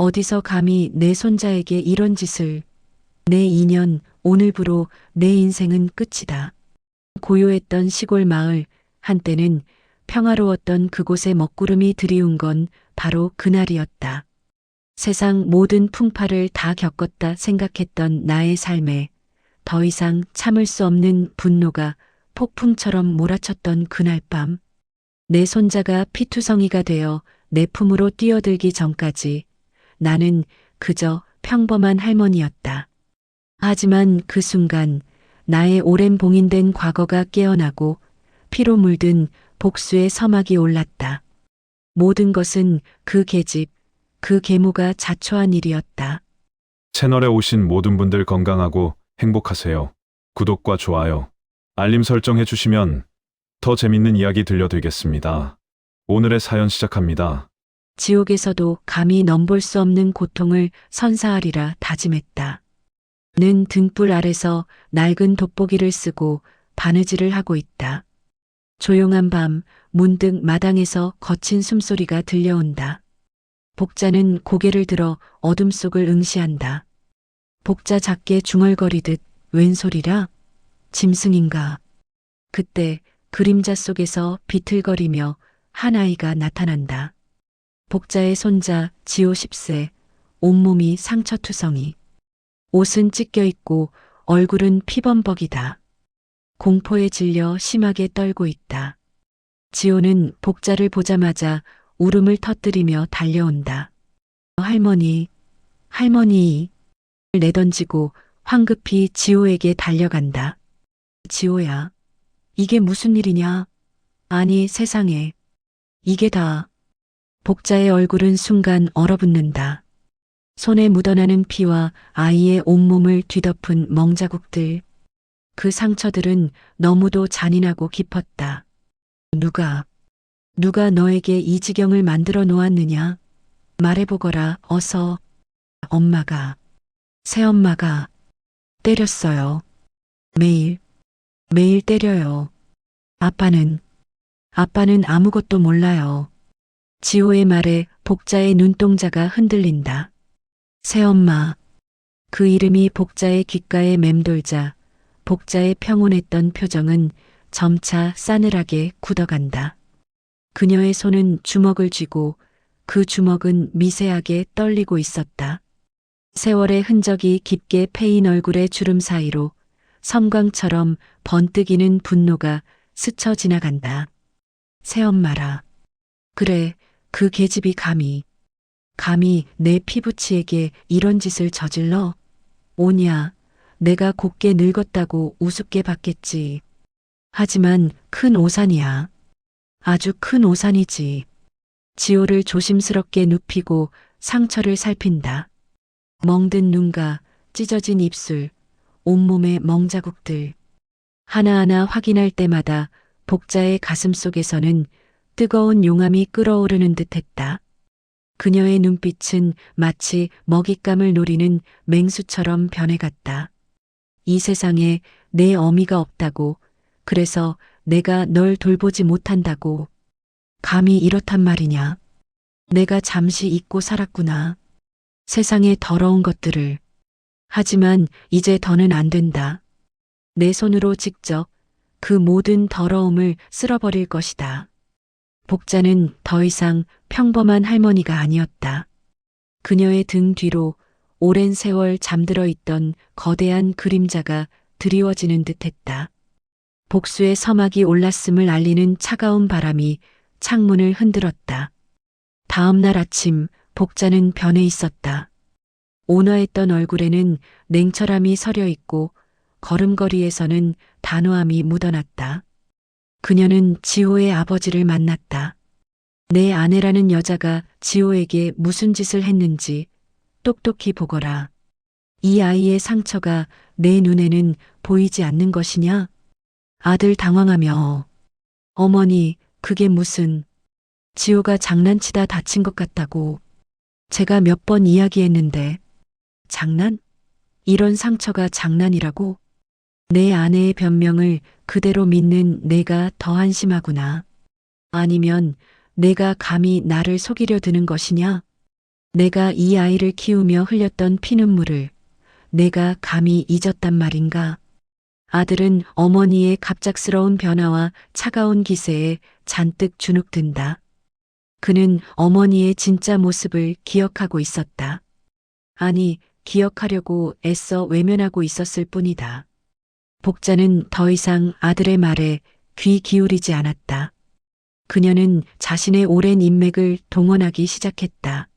어디서 감히 내 손자에게 이런 짓을. 내 인연, 오늘부로 내 인생은 끝이다. 고요했던 시골 마을, 한때는 평화로웠던 그곳에 먹구름이 드리운 건 바로 그날이었다. 세상 모든 풍파를 다 겪었다 생각했던 나의 삶에 더 이상 참을 수 없는 분노가 폭풍처럼 몰아쳤던 그날 밤. 내 손자가 피투성이가 되어 내 품으로 뛰어들기 전까지 나는 그저 평범한 할머니였다. 하지만 그 순간 나의 오랜 봉인된 과거가 깨어나고 피로 물든 복수의 서막이 올랐다. 모든 것은 그 계집, 그 계모가 자초한 일이었다. 채널에 오신 모든 분들 건강하고 행복하세요. 구독과 좋아요, 알림 설정해 주시면 더 재밌는 이야기 들려드리겠습니다. 오늘의 사연 시작합니다. 지옥에서도 감히 넘볼 수 없는 고통을 선사하리라 다짐했다. 는 등불 아래서 낡은 돋보기를 쓰고 바느질을 하고 있다. 조용한 밤 문득 마당에서 거친 숨소리가 들려온다. 복자는 고개를 들어 어둠 속을 응시한다. 복자 작게 중얼거리듯 웬 소리라? 짐승인가? 그때 그림자 속에서 비틀거리며 한 아이가 나타난다. 복자의 손자 지호 10세, 온몸이 상처투성이. 옷은 찢겨 있고 얼굴은 피범벅이다. 공포에 질려 심하게 떨고 있다. 지호는 복자를 보자마자 울음을 터뜨리며 달려온다. 할머니, 할머니. 내던지고 황급히 지호에게 달려간다. 지호야, 이게 무슨 일이냐? 아니, 세상에. 이게 다. 복자의 얼굴은 순간 얼어붙는다. 손에 묻어나는 피와 아이의 온몸을 뒤덮은 멍자국들. 그 상처들은 너무도 잔인하고 깊었다. 누가, 누가 너에게 이 지경을 만들어 놓았느냐? 말해보거라, 어서. 엄마가, 새엄마가 때렸어요. 매일, 매일 때려요. 아빠는, 아빠는 아무것도 몰라요. 지호의 말에 복자의 눈동자가 흔들린다. 새엄마. 그 이름이 복자의 귓가에 맴돌자 복자의 평온했던 표정은 점차 싸늘하게 굳어간다. 그녀의 손은 주먹을 쥐고 그 주먹은 미세하게 떨리고 있었다. 세월의 흔적이 깊게 패인 얼굴의 주름 사이로 섬광처럼 번뜩이는 분노가 스쳐 지나간다. 새엄마라. 그래, 그 계집이 감히, 감히 내 피부치에게 이런 짓을 저질러? 오냐, 내가 곱게 늙었다고 우습게 봤겠지. 하지만 큰 오산이야. 아주 큰 오산이지. 지호를 조심스럽게 눕히고 상처를 살핀다. 멍든 눈과 찢어진 입술, 온몸의 멍자국들. 하나하나 확인할 때마다 복자의 가슴 속에서는 뜨거운 용암이 끓어오르는 듯 했다. 그녀의 눈빛은 마치 먹잇감을 노리는 맹수처럼 변해갔다. 이 세상에 내 어미가 없다고, 그래서 내가 널 돌보지 못한다고. 감히 이렇단 말이냐. 내가 잠시 잊고 살았구나. 세상의 더러운 것들을. 하지만 이제 더는 안 된다. 내 손으로 직접 그 모든 더러움을 쓸어버릴 것이다. 복자는 더 이상 평범한 할머니가 아니었다. 그녀의 등 뒤로 오랜 세월 잠들어 있던 거대한 그림자가 드리워지는 듯 했다. 복수의 서막이 올랐음을 알리는 차가운 바람이 창문을 흔들었다. 다음 날 아침 복자는 변해 있었다. 온화했던 얼굴에는 냉철함이 서려 있고 걸음걸이에서는 단호함이 묻어났다. 그녀는 지호의 아버지를 만났다. 내 아내라는 여자가 지호에게 무슨 짓을 했는지 똑똑히 보거라. 이 아이의 상처가 내 눈에는 보이지 않는 것이냐? 아들 당황하며 어머니 그게 무슨 지호가 장난치다 다친 것 같다고 제가 몇 번 이야기했는데 장난? 이런 상처가 장난이라고? 내 아내의 변명을 그대로 믿는 내가 더 한심하구나. 아니면 내가 감히 나를 속이려 드는 것이냐? 내가 이 아이를 키우며 흘렸던 피눈물을 내가 감히 잊었단 말인가? 아들은 어머니의 갑작스러운 변화와 차가운 기세에 잔뜩 주눅든다. 그는 어머니의 진짜 모습을 기억하고 있었다. 아니, 기억하려고 애써 외면하고 있었을 뿐이다. 복자는 더 이상 아들의 말에 귀 기울이지 않았다. 그녀는 자신의 오랜 인맥을 동원하기 시작했다.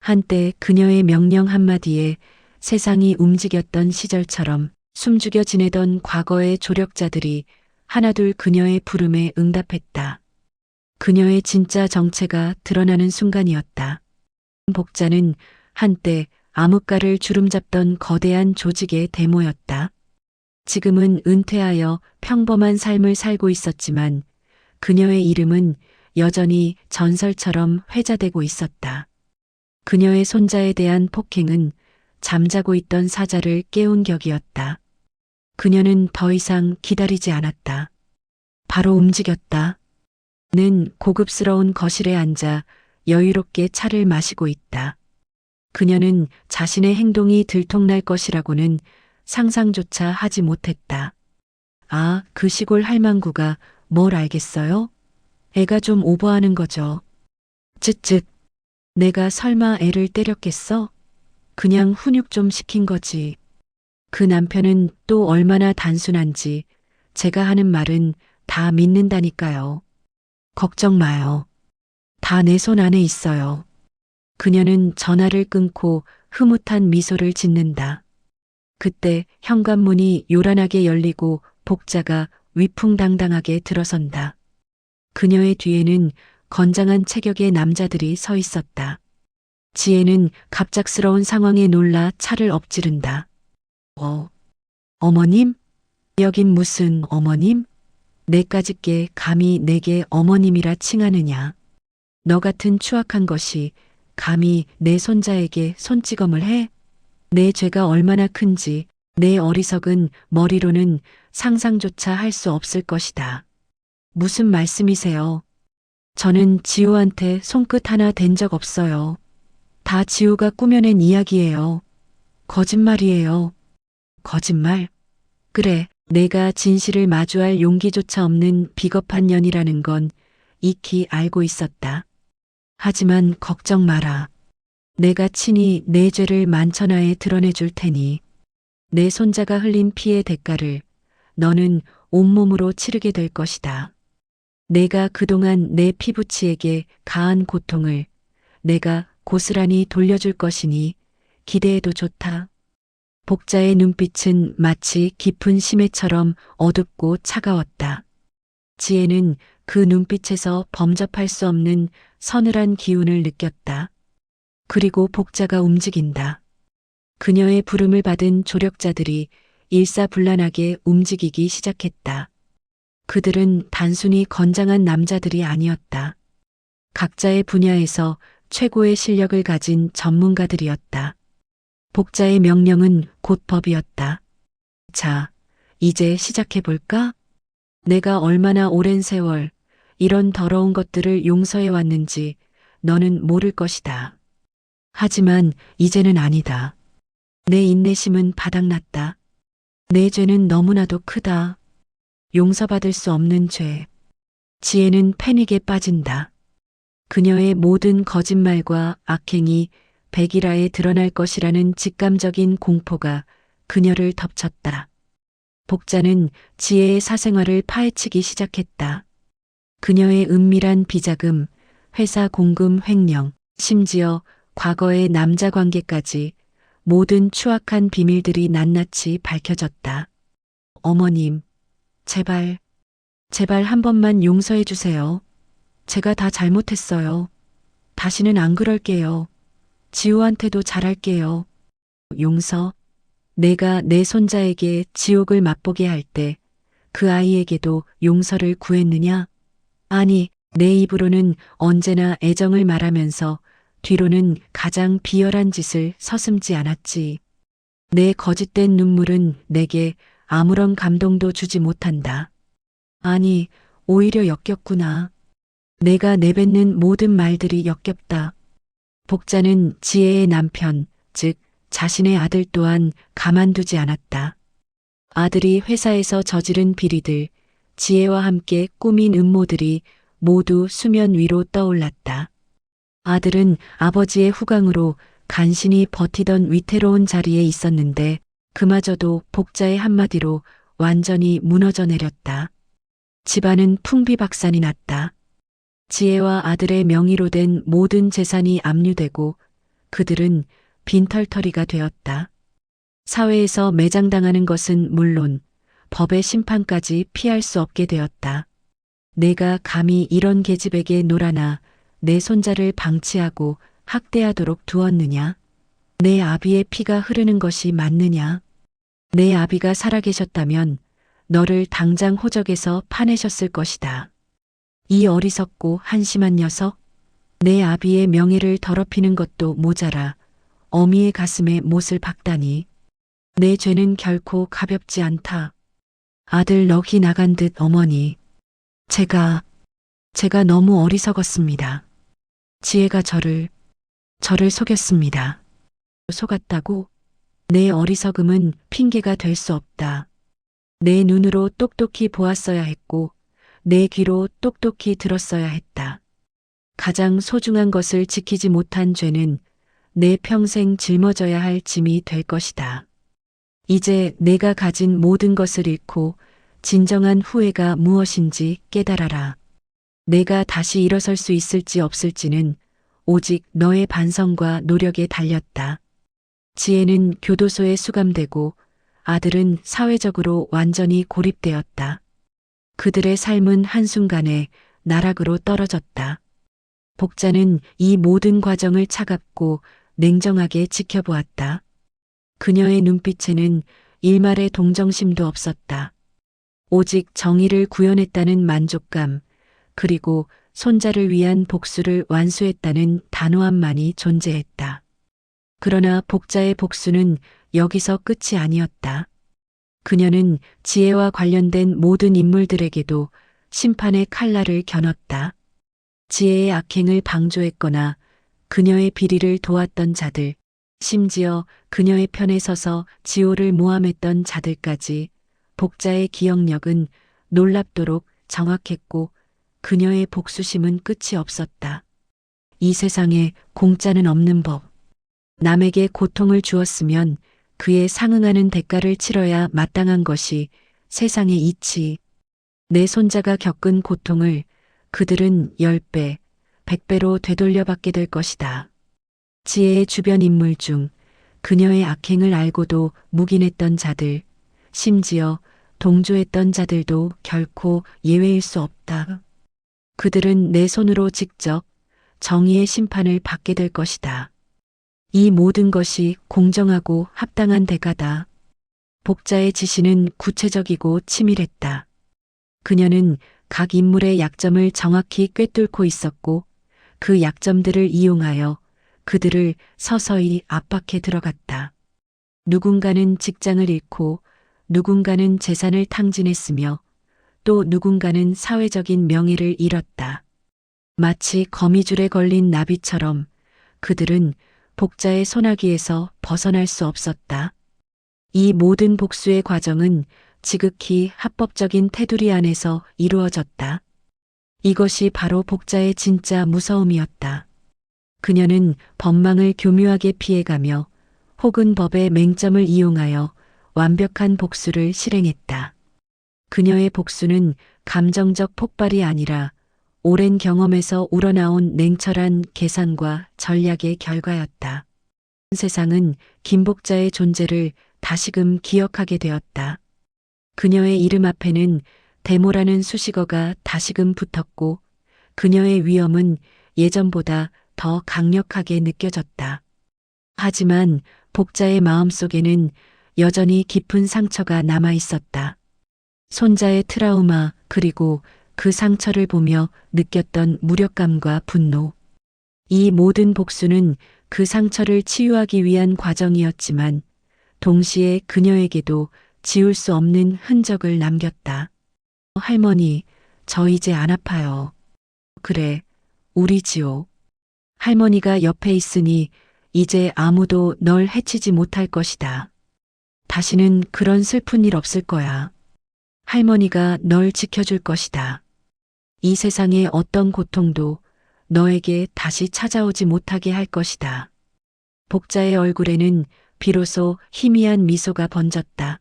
한때 그녀의 명령 한마디에 세상이 움직였던 시절처럼 숨죽여 지내던 과거의 조력자들이 하나둘 그녀의 부름에 응답했다. 그녀의 진짜 정체가 드러나는 순간이었다. 복자는 한때 암흑가를 주름잡던 거대한 조직의 데모였다. 지금은 은퇴하여 평범한 삶을 살고 있었지만 그녀의 이름은 여전히 전설처럼 회자되고 있었다. 그녀의 손자에 대한 폭행은 잠자고 있던 사자를 깨운 격이었다. 그녀는 더 이상 기다리지 않았다. 바로 움직였다. 는 고급스러운 거실에 앉아 여유롭게 차를 마시고 있다. 그녀는 자신의 행동이 들통날 것이라고는 상상조차 하지 못했다. 아, 그 시골 할망구가 뭘 알겠어요? 애가 좀 오버하는 거죠. 쯧쯧. 내가 설마 애를 때렸겠어? 그냥 훈육 좀 시킨 거지. 그 남편은 또 얼마나 단순한지 제가 하는 말은 다 믿는다니까요. 걱정 마요. 다 내 손 안에 있어요. 그녀는 전화를 끊고 흐뭇한 미소를 짓는다. 그때 현관문이 요란하게 열리고 복자가 위풍당당하게 들어선다. 그녀의 뒤에는 건장한 체격의 남자들이 서 있었다. 지혜는 갑작스러운 상황에 놀라 차를 엎지른다. 어, 어머님? 여긴 무슨 어머님? 내까짓게 감히 내게 어머님이라 칭하느냐. 너 같은 추악한 것이 감히 내 손자에게 손찌검을 해? 내 죄가 얼마나 큰지 내 어리석은 머리로는 상상조차 할 수 없을 것이다. 무슨 말씀이세요? 저는 지우한테 손끝 하나 댄 적 없어요. 다 지우가 꾸며낸 이야기예요. 거짓말이에요. 거짓말? 그래, 내가 진실을 마주할 용기조차 없는 비겁한 년이라는 건 익히 알고 있었다. 하지만 걱정 마라. 내가 친히 내 죄를 만천하에 드러내 줄 테니 내 손자가 흘린 피의 대가를 너는 온몸으로 치르게 될 것이다. 내가 그동안 내 피부치에게 가한 고통을 내가 고스란히 돌려줄 것이니 기대해도 좋다. 복자의 눈빛은 마치 깊은 심해처럼 어둡고 차가웠다. 지혜는 그 눈빛에서 범접할 수 없는 서늘한 기운을 느꼈다. 그리고 복자가 움직인다. 그녀의 부름을 받은 조력자들이 일사불란하게 움직이기 시작했다. 그들은 단순히 건장한 남자들이 아니었다. 각자의 분야에서 최고의 실력을 가진 전문가들이었다. 복자의 명령은 곧 법이었다. 자, 이제 시작해볼까? 내가 얼마나 오랜 세월 이런 더러운 것들을 용서해 왔는지 너는 모를 것이다. 하지만 이제는 아니다. 내 인내심은 바닥났다. 내 죄는 너무나도 크다. 용서받을 수 없는 죄. 지혜는 패닉에 빠진다. 그녀의 모든 거짓말과 악행이 백일하에 드러날 것이라는 직감적인 공포가 그녀를 덮쳤다. 복자는 지혜의 사생활을 파헤치기 시작했다. 그녀의 은밀한 비자금, 회사 공금 횡령, 심지어 과거의 남자 관계까지 모든 추악한 비밀들이 낱낱이 밝혀졌다. 어머님, 제발, 제발 한 번만 용서해 주세요. 제가 다 잘못했어요. 다시는 안 그럴게요. 지우한테도 잘할게요. 용서. 내가 내 손자에게 지옥을 맛보게 할 때 그 아이에게도 용서를 구했느냐? 아니, 내 입으로는 언제나 애정을 말하면서 뒤로는 가장 비열한 짓을 서슴지 않았지. 내 거짓된 눈물은 내게 아무런 감동도 주지 못한다. 아니, 오히려 역겹구나. 내가 내뱉는 모든 말들이 역겹다. 복자는 지혜의 남편, 즉 자신의 아들 또한 가만두지 않았다. 아들이 회사에서 저지른 비리들, 지혜와 함께 꾸민 음모들이 모두 수면 위로 떠올랐다. 아들은 아버지의 후광으로 간신히 버티던 위태로운 자리에 있었는데 그마저도 복자의 한마디로 완전히 무너져 내렸다. 집안은 풍비박산이 났다. 지혜와 아들의 명의로 된 모든 재산이 압류되고 그들은 빈털터리가 되었다. 사회에서 매장당하는 것은 물론 법의 심판까지 피할 수 없게 되었다. 내가 감히 이런 계집에게 놀아나 내 손자를 방치하고 학대하도록 두었느냐? 내 아비의 피가 흐르는 것이 맞느냐? 내 아비가 살아계셨다면 너를 당장 호적에서 파내셨을 것이다. 이 어리석고 한심한 녀석, 내 아비의 명예를 더럽히는 것도 모자라 어미의 가슴에 못을 박다니. 내 죄는 결코 가볍지 않다. 아들 넋이 나간 듯 어머니. 제가, 제가 너무 어리석었습니다. 지혜가 저를, 저를 속였습니다. 속았다고? 내 어리석음은 핑계가 될 수 없다. 내 눈으로 똑똑히 보았어야 했고, 내 귀로 똑똑히 들었어야 했다. 가장 소중한 것을 지키지 못한 죄는 내 평생 짊어져야 할 짐이 될 것이다. 이제 내가 가진 모든 것을 잃고 진정한 후회가 무엇인지 깨달아라. 내가 다시 일어설 수 있을지 없을지는 오직 너의 반성과 노력에 달렸다. 지혜는 교도소에 수감되고 아들은 사회적으로 완전히 고립되었다. 그들의 삶은 한순간에 나락으로 떨어졌다. 복자는 이 모든 과정을 차갑고 냉정하게 지켜보았다. 그녀의 눈빛에는 일말의 동정심도 없었다. 오직 정의를 구현했다는 만족감, 그리고 손자를 위한 복수를 완수했다는 단호함만이 존재했다. 그러나 복자의 복수는 여기서 끝이 아니었다. 그녀는 지혜와 관련된 모든 인물들에게도 심판의 칼날을 겨눴다. 지혜의 악행을 방조했거나 그녀의 비리를 도왔던 자들, 심지어 그녀의 편에 서서 지호를 모함했던 자들까지 복자의 기억력은 놀랍도록 정확했고 그녀의 복수심은 끝이 없었다. 이 세상에 공짜는 없는 법. 남에게 고통을 주었으면 그에 상응하는 대가를 치러야 마땅한 것이 세상의 이치. 내 손자가 겪은 고통을 그들은 10배, 100배로 되돌려받게 될 것이다. 지혜의 주변 인물 중 그녀의 악행을 알고도 묵인했던 자들, 심지어 동조했던 자들도 결코 예외일 수 없다. 그들은 내 손으로 직접 정의의 심판을 받게 될 것이다. 이 모든 것이 공정하고 합당한 대가다. 복자의 지시는 구체적이고 치밀했다. 그녀는 각 인물의 약점을 정확히 꿰뚫고 있었고 그 약점들을 이용하여 그들을 서서히 압박해 들어갔다. 누군가는 직장을 잃고 누군가는 재산을 탕진했으며 또 누군가는 사회적인 명예를 잃었다. 마치 거미줄에 걸린 나비처럼 그들은 복자의 소나기에서 벗어날 수 없었다. 이 모든 복수의 과정은 지극히 합법적인 테두리 안에서 이루어졌다. 이것이 바로 복자의 진짜 무서움이었다. 그녀는 법망을 교묘하게 피해가며 혹은 법의 맹점을 이용하여 완벽한 복수를 실행했다. 그녀의 복수는 감정적 폭발이 아니라 오랜 경험에서 우러나온 냉철한 계산과 전략의 결과였다. 세상은 김복자의 존재를 다시금 기억하게 되었다. 그녀의 이름 앞에는 데모라는 수식어가 다시금 붙었고 그녀의 위험은 예전보다 더 강력하게 느껴졌다. 하지만 복자의 마음속에는 여전히 깊은 상처가 남아 있었다. 손자의 트라우마 그리고 그 상처를 보며 느꼈던 무력감과 분노. 이 모든 복수는 그 상처를 치유하기 위한 과정이었지만 동시에 그녀에게도 지울 수 없는 흔적을 남겼다. 할머니, 저 이제 안 아파요. 그래, 우리 지호. 할머니가 옆에 있으니 이제 아무도 널 해치지 못할 것이다. 다시는 그런 슬픈 일 없을 거야. 할머니가 널 지켜줄 것이다. 이 세상의 어떤 고통도 너에게 다시 찾아오지 못하게 할 것이다. 복자의 얼굴에는 비로소 희미한 미소가 번졌다.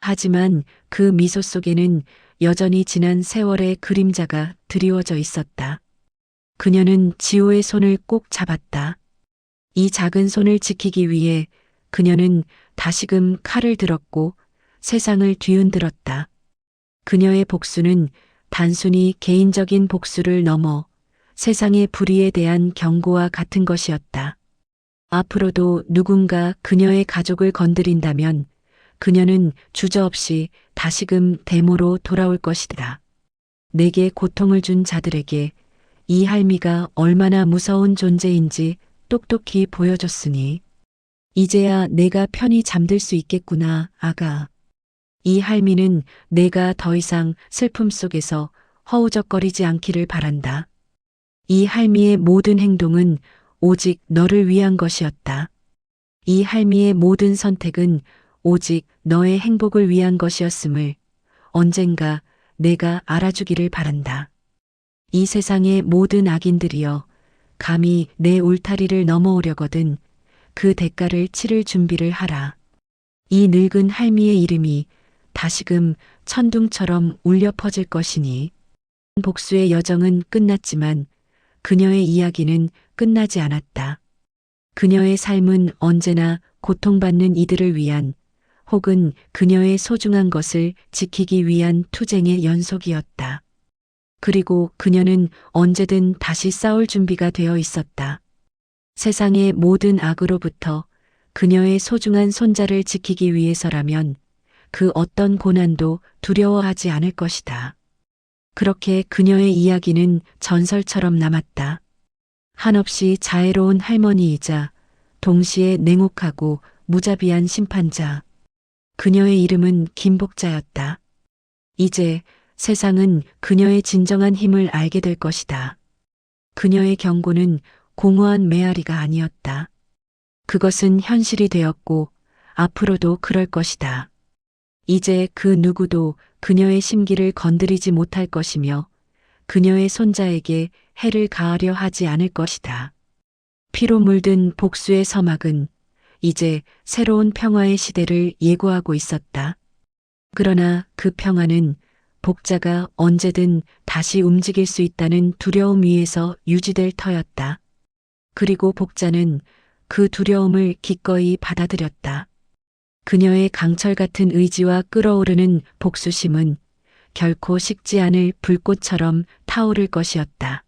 하지만 그 미소 속에는 여전히 지난 세월의 그림자가 드리워져 있었다. 그녀는 지호의 손을 꼭 잡았다. 이 작은 손을 지키기 위해 그녀는 다시금 칼을 들었고 세상을 뒤흔들었다. 그녀의 복수는 단순히 개인적인 복수를 넘어 세상의 불의에 대한 경고와 같은 것이었다. 앞으로도 누군가 그녀의 가족을 건드린다면 그녀는 주저없이 다시금 데모로 돌아올 것이다. 내게 고통을 준 자들에게 이 할미가 얼마나 무서운 존재인지 똑똑히 보여줬으니 이제야 내가 편히 잠들 수 있겠구나, 아가. 이 할미는 내가 더 이상 슬픔 속에서 허우적거리지 않기를 바란다. 이 할미의 모든 행동은 오직 너를 위한 것이었다. 이 할미의 모든 선택은 오직 너의 행복을 위한 것이었음을 언젠가 내가 알아주기를 바란다. 이 세상의 모든 악인들이여 감히 내 울타리를 넘어오려거든 그 대가를 치를 준비를 하라. 이 늙은 할미의 이름이 다시금 천둥처럼 울려 퍼질 것이니 복수의 여정은 끝났지만 그녀의 이야기는 끝나지 않았다. 그녀의 삶은 언제나 고통받는 이들을 위한 혹은 그녀의 소중한 것을 지키기 위한 투쟁의 연속이었다. 그리고 그녀는 언제든 다시 싸울 준비가 되어 있었다. 세상의 모든 악으로부터 그녀의 소중한 손자를 지키기 위해서라면 그 어떤 고난도 두려워하지 않을 것이다. 그렇게 그녀의 이야기는 전설처럼 남았다. 한없이 자애로운 할머니이자 동시에 냉혹하고 무자비한 심판자. 그녀의 이름은 김복자였다. 이제 세상은 그녀의 진정한 힘을 알게 될 것이다. 그녀의 경고는 공허한 메아리가 아니었다. 그것은 현실이 되었고 앞으로도 그럴 것이다. 이제 그 누구도 그녀의 심기를 건드리지 못할 것이며 그녀의 손자에게 해를 가하려 하지 않을 것이다. 피로 물든 복수의 서막은 이제 새로운 평화의 시대를 예고하고 있었다. 그러나 그 평화는 복자가 언제든 다시 움직일 수 있다는 두려움 위에서 유지될 터였다. 그리고 복자는 그 두려움을 기꺼이 받아들였다. 그녀의 강철 같은 의지와 끓어오르는 복수심은 결코 식지 않을 불꽃처럼 타오를 것이었다.